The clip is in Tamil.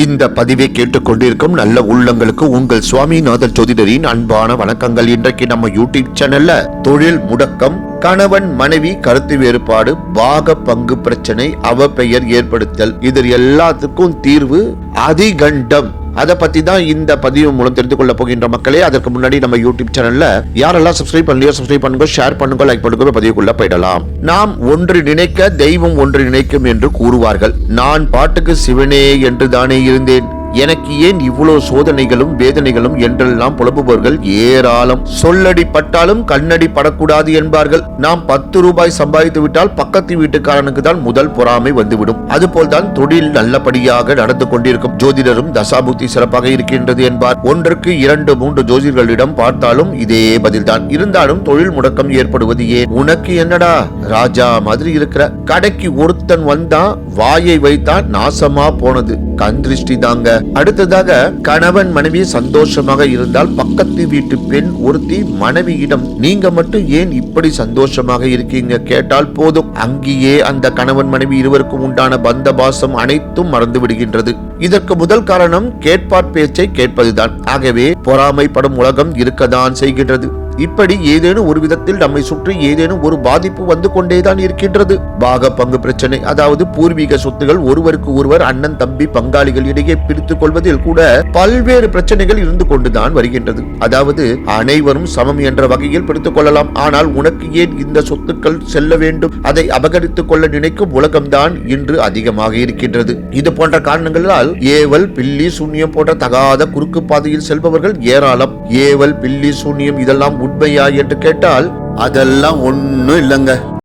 இந்த பதிவை கேட்டுக்கொண்டிருக்கும் நல்ல உள்ளங்களுக்கு உங்கள் சுவாமிநாதன் ஜோதிடரின் அன்பான வணக்கங்கள். இன்றைக்கு நம்ம யூடியூப் சேனல்ல தொழில் முடக்கம் கணவன் மனைவி கருத்து வேறுபாடு பாக பங்கு பிரச்சனை அவ பெயர் ஏற்படுத்தல் இது எல்லாத்துக்கும் தீர்வு அதிகண்டம். அதை பத்தி தான் இந்த பதிவு மூலம் தெரிந்து கொள்ள போகின்ற மக்களே அதற்கு முன்னாடி நம்ம யூடியூப் சேனல்ல யாரெல்லாம் சப்ஸ்கிரைப் பண்ணலையோ சப்ஸ்கிரைப் பண்ணுங்க ஷேர் பண்ணுங்க லைக் பண்ணுங்க பதிவுக்குள்ள போயிடலாம். நாம் ஒன்று நினைக்க தெய்வம் ஒன்று நினைக்கும் என்று கூறுவார்கள். நான் பாட்டுக்கு சிவனே என்று தானே இருந்தேன். எனக்கு ஏன் இவ்வளவு சோதனைகளும் வேதனைகளும் என்றெல்லாம் புலம்புபவர்கள் ஏராளம்? சொல்லடி பட்டாலும் கண்ணடி படக்கூடாது என்பார்கள். நாம் பத்து ரூபாய் சம்பாதித்து விட்டால் பக்கத்து வீட்டுக்காரனுக்கு தான் முதல் பொறாமை வந்துவிடும். அதுபோல்தான் தொழில் நல்லபடியாக நடந்து கொண்டிருக்கும். ஜோதிடரும் தசாபுத்தி சிறப்பாக இருக்கின்றது என்பார். ஒன்றுக்கு இரண்டு மூன்று ஜோதிடர்களிடம் பார்த்தாலும் இதே பதில்தான். இருந்தாலும் தொழில் முடக்கம் ஏற்படுவது ஏன்? உனக்கு என்னடா? ராஜா மாதிரி இருக்கிற. கடைக்கு ஒருத்தன் வந்தான் வாயை வைத்தான் நாசமா போனது. கண் திருஷ்டி தாங்க அடுத்ததாக கணவன் மனைவி சந்தோஷமாக இருந்தால் பக்கத்து வீட்டு பெண் ஒருத்தி மனைவியிடம் நீங்க மட்டும் ஏன் இப்படி சந்தோஷமாக இருக்கீங்க? கேட்டால் போதும். அங்கேயே அந்த கணவன் மனைவி இருவருக்கும் உண்டான பந்த பாசம் அனைத்தும் மறந்து விடுகின்றது இதற்கு முதல் காரணம் கேட்பார் பேச்சை கேட்பதுதான். ஆகவே பொறாமைப்படும் உலகம் இருக்கதான் செய்கின்றது. இப்படி ஏதேனும் ஒரு விதத்தில் நம்மை சுற்றி ஏதேனும் ஒரு பாதிப்பு வந்து கொண்டேதான் இருக்கின்றது. பாக பங்கு பிரச்சனை அதாவது பூர்வீக சொத்துகள் ஒருவருக்கு ஒருவர் அண்ணன் தம்பி பங்காளிகள் இடையே பிரித்துக் கொள்வதில் கூட பல்வேறு பிரச்சனைகள் இருந்து கொண்டுதான் வருகின்றது. அதாவது அனைவரும் சமம் என்ற வகையில் பிடித்துக் கொள்ளலாம். ஆனால் உனக்கு ஏன் இந்த சொத்துக்கள் செல்ல வேண்டும்? அதை அபகரித்துக் கொள்ள நினைக்கும் உலகம்தான் இன்று அதிகமாக இருக்கின்றது. இது போன்ற காரணங்களால் ஏவல் பில்லி சூன்யம் போன்ற தகாத குறுக்கு பாதையில் செல்பவர்கள் ஏராளம். ஏவல் பில்லி சூன்யம் இதெல்லாம் உண்மையா என்று கேட்டால் அதெல்லாம் ஒன்றும் இல்லைங்க.